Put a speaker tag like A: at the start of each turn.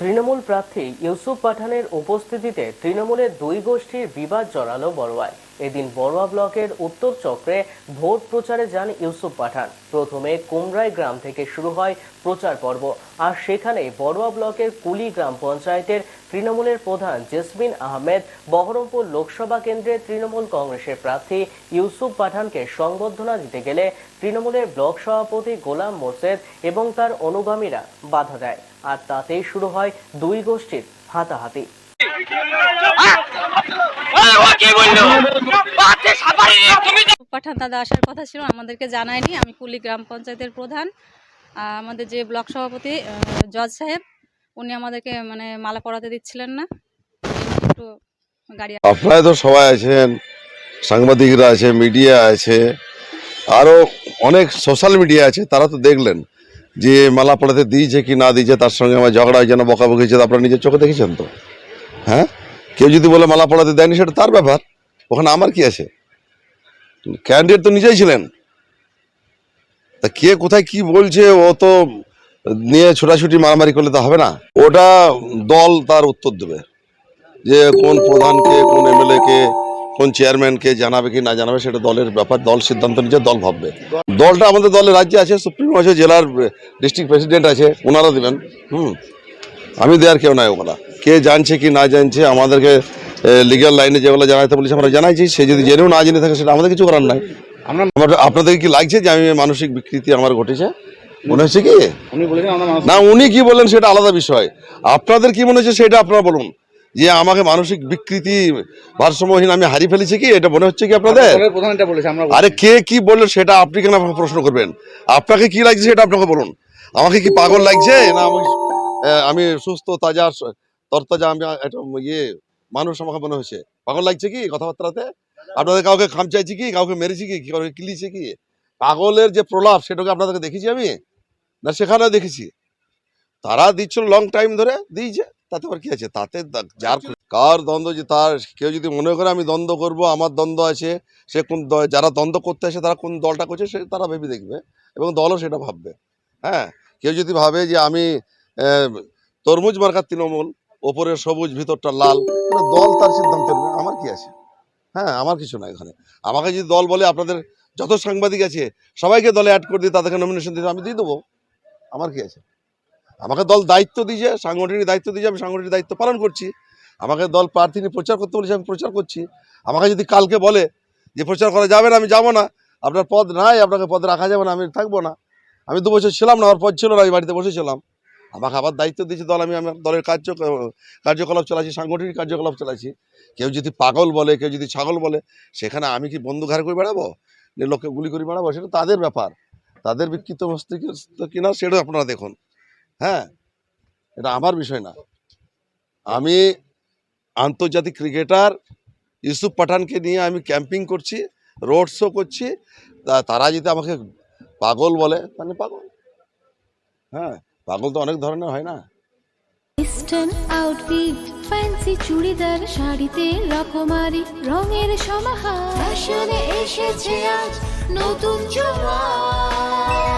A: তৃণমূল প্রার্থী ইউসুফ পাঠানের উপস্থিতিতে তৃণমূলের দুই গোষ্ঠীর বিবাদ জড়ালো বড়োয়ায়। এদিন বড়ুয়া ব্লকের উত্তর চক্রে ভোট প্রচারে যান ইউসুফ পাঠান। প্রথমে কুমরাই গ্রাম থেকে শুরু হয় প্রচার পর্ব। আর সেখানে বড়ুয়া ব্লকের কুলি গ্রাম পঞ্চায়েতের তৃণমূলের প্রধান জেসমিন আহমেদ, বহরমপুর লোকসভা কেন্দ্রের তৃণমূল কংগ্রেসের প্রার্থী ইউসুফ পাঠানকে সংবর্ধনা দিতে গেলে তৃণমূলের ব্লক সভাপতি গোলাম মোর্শেদ এবং তার অনুগামীরা বাধা দেয়। আর তাতেই শুরু হয় দুই গোষ্ঠীর হাতাহাতি।
B: পাঠান দাদা আসার কথা ছিল আমাদেরকে জানায়নি। আমি কুলি গ্রাম পঞ্চায়েতের প্রধান। আমাদের যে ব্লক সভাপতি জজ সাহেব উনি আমাদেরকে মানে মালা পরাতে দিচ্ছিলেন না। একটু গাড়ি
C: আপনারা তো সবাই আছেন সাংবাদিকরা আছে মিডিয়া আছে আরও অনেক সোশ্যাল মিডিয়া আছে তারা তো দেখলেন। যে মালা পড়াতে দিয়েছে কি না দিয়েছে, তার সঙ্গে আমার ঝগড়া হয়েছে না বকাবকি হয়েছে আপনারা নিজের চোখে দেখেছেন তো? হ্যাঁ? কেউ যদি বলে মালা পড়াতে দেয়নি, সেটা তার ব্যাপার। ওখানে আমার কি আছে? ক্যান্ডিডেট তো নিজেই ছিলেন। তা কে কোথায় কি বলছে, ও তো নিয়ে ছোটাছুটি মারামারি করলে তো হবে না। ওটা দল তার উত্তর দেবে। যে কোন প্রধানকে, কোন এমএলএ কে, কোন চেয়ারম্যানকে জানাবে কি না জানাবে, সেটা দলের ব্যাপার, দল সিদ্ধান্ত নিচ্ছে দল ভাববে। দলটা আমাদের দলের রাজ্যে আছে সুপ্রিম আছে জেলার ডিস্ট্রিক্ট প্রেসিডেন্ট আছে ওনারা দেবেন হুম। আমি দেওয়ার কেউ নাই ওখানে। কে জানছে কি না জানছে আমাদেরকে লিগ্যাল লাইনে যেগুলো জানাইতে বলেছে আমরা জানাইছি সে যদি জেনেও না জেনে থাকে সেটা আমাদের কিছু করার নাই।
D: আমরা
C: আপনাদের কি লাগছে যে আমি মানসিক বিকৃতি আমার ঘটেছে? মনে হচ্ছে কি? না উনি কি বললেন সেটা আলাদা বিষয়। আপনাদের কি মনে হচ্ছে সেটা আপনারা বলুন। যে আমাকে মানসিক বিকৃতি ভারসাম্যহীন আমি হারিয়ে ফেলেছি কি? এটা মনে হচ্ছে কি আপনাদের? আরে কে কি বললেন সেটা আপনি কেন প্রশ্ন করবেন? আপনাকে কি লাগছে সেটা আপনাকে বলুন। আমাকে কি পাগল লাগছে? না আমি আমি সুস্থ তাজা তরতাজা আমি একটা ইয়ে মানুষ আমাকে মনে হচ্ছে। পাগল লাগছে কি কথাবার্তাতে? আপনাদের কাউকে খামচাইছি কি? কাউকে মেরেছি কি? কাউকে কিলিছে কি? পাগলের যে প্রলাপ সেটাকে আপনাদেরকে দেখেছি আমি? না সেখানেও দেখেছি। তারা দিচ্ছিল লং টাইম ধরে দিয়েছে। তাতে আবার কি আছে? তাতে যার কার দ্বন্দ্ব যে তার কেউ যদি মনে করে আমি দ্বন্দ্ব করব আমার দ্বন্দ্ব আছে সে কোন দ- যারা দ্বন্দ্ব করতে আসে তারা কোন দলটা করছে সে তারা ভেবে দেখবে এবং দলও সেটা ভাববে। হ্যাঁ? কেউ যদি ভাবে যে আমি তরমুজ মার্কার তৃণমূল ওপরের সবুজ ভিতরটা লাল দল তার সিদ্ধান্ত নেবে আমার কি আছে? হ্যাঁ আমার কিছু না এখানে। আমাকে যদি দল বলে আপনাদের যত সাংবাদিক আছে সবাইকে দলে অ্যাড করে দিয়ে তাদেরকে নমিনেশন দিতে আমি দিয়ে দেবো। আমার কি আছে? আমাকে দল দায়িত্ব দিয়েছে, সাংগঠনিক দায়িত্ব দিয়েছে, আমি সাংগঠনিক দায়িত্ব পালন করছি। আমাকে দল প্রার্থী নিয়ে প্রচার করতে বলেছে, আমি প্রচার করছি। আমাকে যদি কালকে বলে যে প্রচার করা যাবে না, আমি যাব না। আপনার পদ নাই, আপনাকে পদ রাখা যাবে না, আমি থাকব না। আমি দু বছর ছিলাম না, আমার পদ ছিল না, আমি বাড়িতে বসেছিলাম আমাকে আবার দায়িত্ব দিয়েছে দল, আমি আমার দলের কার্য, কার্যকলাপ চালাচ্ছি, সাংগঠনিক কার্যকলাপ চালাচ্ছি। কেউ যদি পাগল বলে, কেউ যদি ছাগল বলে, সেখানে আমি কি বন্ধু ঘাড় করে বেড়াবো? লোককে গুলি করে বেড়াবো? সেটা তাদের ব্যাপার। তাদের বিকৃত মস্তিষ্ক কিনা, সেটাও আপনারা দেখুন। হ্যাঁ এটা আমার বিষয় না। আমি আন্তর্জাতিক ক্রিকেটার, ইউসুফ পাঠানকে নিয়ে আমি ক্যাম্পিং করছি, রোড শো করছি। তারা যদি আমাকে পাগল বলে, তাহলে পাগল। হ্যাঁ পাগল তো অনেক ধরনের হয় না।
E: ওয়েস্টার্ন আউটফিট ফ্যান্সি চুড়িদার, শাড়িতে রকমারি, রঙের সমাহার। এসেছে আজ নতুন সুনিতা